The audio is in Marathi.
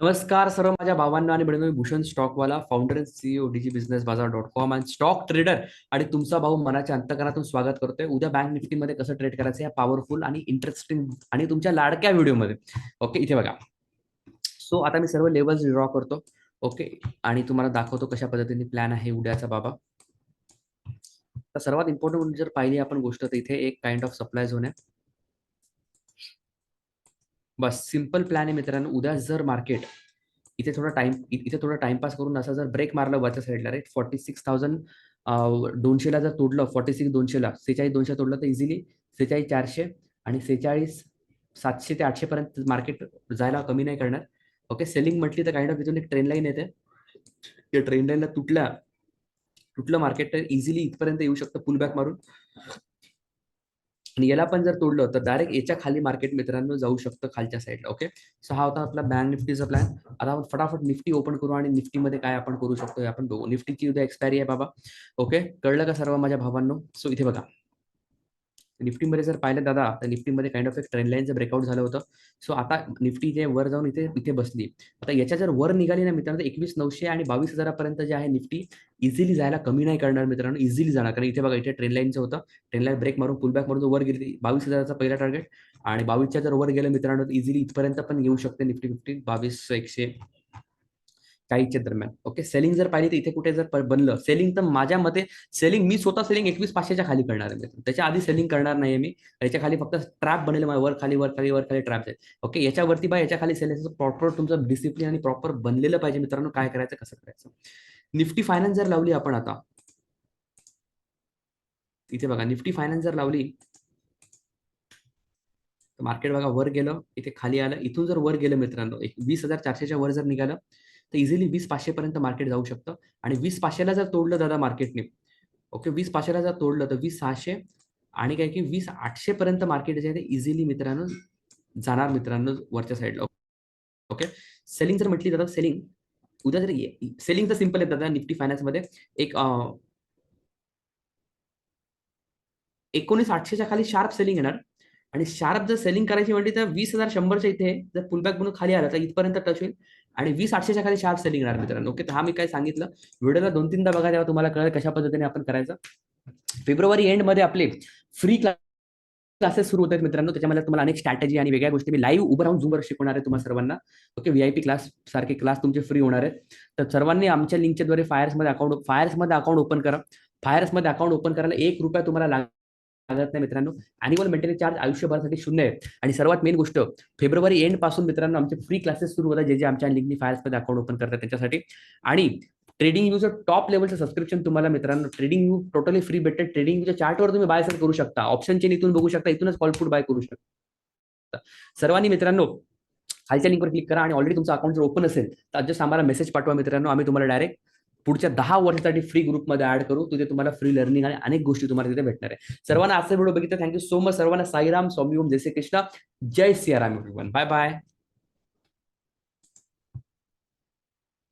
नमस्कार सर्व माझ्या भावांना आणि बहिणी Bhushan Stockwala founder and CEO DG business Bazaar dot com and stock trader आणि तुमचा भाऊ मनाच्या अंतकरातून स्वागत करतोय. उद्या बँक निफ्टीमध्ये कसं ट्रेड करायचं या पॉवरफुल आणि इंटरेस्टिंग आणि तुमच्या लाडक्या व्हिडिओमध्ये ओके इथे बघा. सो आता मी सर्व लेवल्स ड्रॉ करतो. ओके आणि तुम्हाला दाखवतो कशा पद्धतीने प्लॅन आहे उद्याचा बाबा. तर सर्वात इम्पॉर्टंट म्हणजे जर पाहिली आपण गोष्ट तर इथे एक काइंड ऑफ सप्लाय झोन आहे. बस सिंपल प्लॅन आहे मित्रांनो. उद्या जर मार्केट इथे थोडा टाइम इथे थोडा टाइमपास करून असं जर ब्रेक मारला वरच्या साईडला राईट फॉर्टी सिक्स थाउजंड दोनशेला जर तोडलं फॉर्टी सिक्स दोनशेला सेहेचाळीस दोनशे तोडलं तर इझिली सेहेचाळीस चारशे आणि सेहेचाळीस सातशे ते आठशे पर्यंत मार्केट जायला कमी नाही करणार. ओके सेलिंग म्हटली तर काइंड ऑफ तिथून एक ट्रेन लाईन येते. त्या ट्रेन लाईनला तुटल्या तुटलं मार्केट तर इझिली इथपर्यंत येऊ शकतं पुल बॅक मारून. याला पण जर तोडलं तर डायरेक्ट याच्या खाली मार्केट मित्रांनो जाऊ शकतं खालच्या साईडला ओके सो हा होता आपला बँक निफ्टीचा प्लॅन आता आपण फटाफट निफ्टी ओपन करू आणि निफ्टीमध्ये काय आपण करू शकतो हे आपण बघू. निफ्टीची उद्या एक्सपायरी आहे बाबा ओके कळलं का सर्व माझ्या भावांनो? सो इथे बघा. निफ्टीमध्ये जर पाहिलं दादा तर निफ्टीमध्ये काइंड ऑफ एक ट्रेंड लाईनचं ब्रेकआउट झालं होतं. सो आता निफ्टी जे वर जाऊन इथे इथे बसली. आता याच्या जर वर निघाली ना मित्रांनो एकवीस नऊशे आणि बावीस हजारापर्यंत जे आहे निफ्टी इझिली जायला कमी नाही करणार मित्रांनो इझिली जाणार. कारण इथे बघा इथे ट्रेन लाईनचं होतं. ट्रेन लाईन ब्रेक मारून पुलबॅक मारून वर गेली बावीस हजाराचा पहिला टार्गेट आणि बावीसच्या जर वर गेलं मित्रांनो इझिली इथपर्यंत पण येऊ शकते निफ्टी फिफ्टी बावीस एकशे. काहीच्या दरम्यान. ओके सेलिंग जर पाहिली तर इथे कुठे जर बनलं सेलिंग तर माझ्या मते सेलिंग मी स्वतः सेलिंग एकवीस पाचशेच्या खाली करणार आहे. त्याच्या आधी सेलिंग करणार नाही मी. याच्या खाली फक्त ट्रॅप बनेल वर खाली वर खाली वर खाली ट्रॅप आहे ओके याच्यावरती बा याच्या खाली सेलिंग प्रॉपर तुमचं डिसिप्लिन आणि प्रॉपर बनलेलं पाहिजे मित्रांनो काय करायचं कसं करायचं. निफ्टी फायनान्स जर लावली आपण आता इथे बघा निफ्टी फायनान्स जर लावली मार्केट बघा वर गेलं इथे खाली आलं. इथून जर वर गेलं मित्रांनो एक वीस हजार चारशेच्या वर जर निघालं तर इझिली वीस पाचशे पर्यंत मार्केट जाऊ शकतं. आणि वीस पाचशेला जर तोडलं दादा मार्केटने ओके वीस पाचशेला जर तोडलं तर वीस सहाशे आणि काय की वीस आठशे पर्यंत मार्केट जे आहे ते इझिली मित्रांनो जाणार मित्रांनो वरच्या साईडला ओके सेलिंग जर म्हटली दादा सेलिंग उद्या जर सेलिंग तर सिंपल आहे दादा निफ्टी फायनान्समध्ये एक एकोणीस आठशेच्या खाली शार्प सेलिंग येणार. आणि शार्प जर सेलिंग करायची म्हटली तर वीस हजार शंभरच्या इथे जर पुलबॅक म्हणून खाली आला तर इथपर्यंत टच होईल. आणि वीस आठशेच्या खाली शार्प सेलिंग येणार मित्रांनो. ओके तर हा मी काय सांगितलं? व्हिडिओला दोन तीनदा बघा तेव्हा तुम्हाला कळेल कशा पद्धतीने आपण करायचं. फेब्रुवारी एंडमध्ये आपले फ्री क्लासेस सुरू होत आहेत मित्रांनो. त्याच्यामध्ये तुम्हाला अनेक स्ट्रॅटेजी आणि वेगळ्या गोष्टी मी लाईव्ह उभं राहून झूमवर शिकवणार आहे तुम्हाला सर्वांना. ओके वी आय पी क्लास सारखे क्लास तुमचे फ्री होणार आहेत. तर सर्वांनी आमच्या लिंकच्या द्वारे फायर्समध्ये अकाउंट फायर्समध्ये अकाउंट ओपन करा. फायर्समध्ये अकाउंट ओपन करायला एक रुपया तुम्हाला लाग- लागत नाही मित्रांनो. अॅन्युअल मेंटेनन्स चार्ज आयुष्यभरासाठी शून्य आहे. आणि सर्वात मेन गोष्ट फेब्रुवारी एंडपासून मित्रांनो आमचे फ्री क्लासेस सुरू होतात. जे जे आमच्या लिंकनी फायर्समध्ये अकाउंट ओपन करतात त्याच्यासाठी. आणि ट्रेडिंग व्ह्यूचं टॉप लेवलचं सबस्क्रिप्शन तुम्हाला मित्रांनो ट्रेडिंग व्ह्यू टोटली फ्री भेटते. ट्रेडिंग व्ह्यूच्या चार्टवर तुम्ही बाय सेल करू शकता. ऑप्शन चेन इथून बघू शकता. इथूनच कॉल फूड बाय करू शकता. सर्वांनी मित्रांनो खालच्या लिंकवर क्लिक करा. आणि ऑलरेडी तुमचं अकाउंट जर ओपन असेल तर जस्ट आम्हाला मेसेज पाठवा मित्रांनो. आम्ही तुम्हाला डायरेक्ट पुढच्या दहा वर्षासाठी फ्री ग्रुपमध्ये ऍड करू तिथे तुम्हाला फ्री लर्निंग आणि अनेक गोष्टी तुम्हाला तिथे भेटणार आहे. सर्वांना आजचा व्हिडिओ बघितला थँक्यू सो मच सर्वांना साईराम स्वामी ओम जय श्री कृष्ण जय सियाराम एव्हरीवन बाय बाय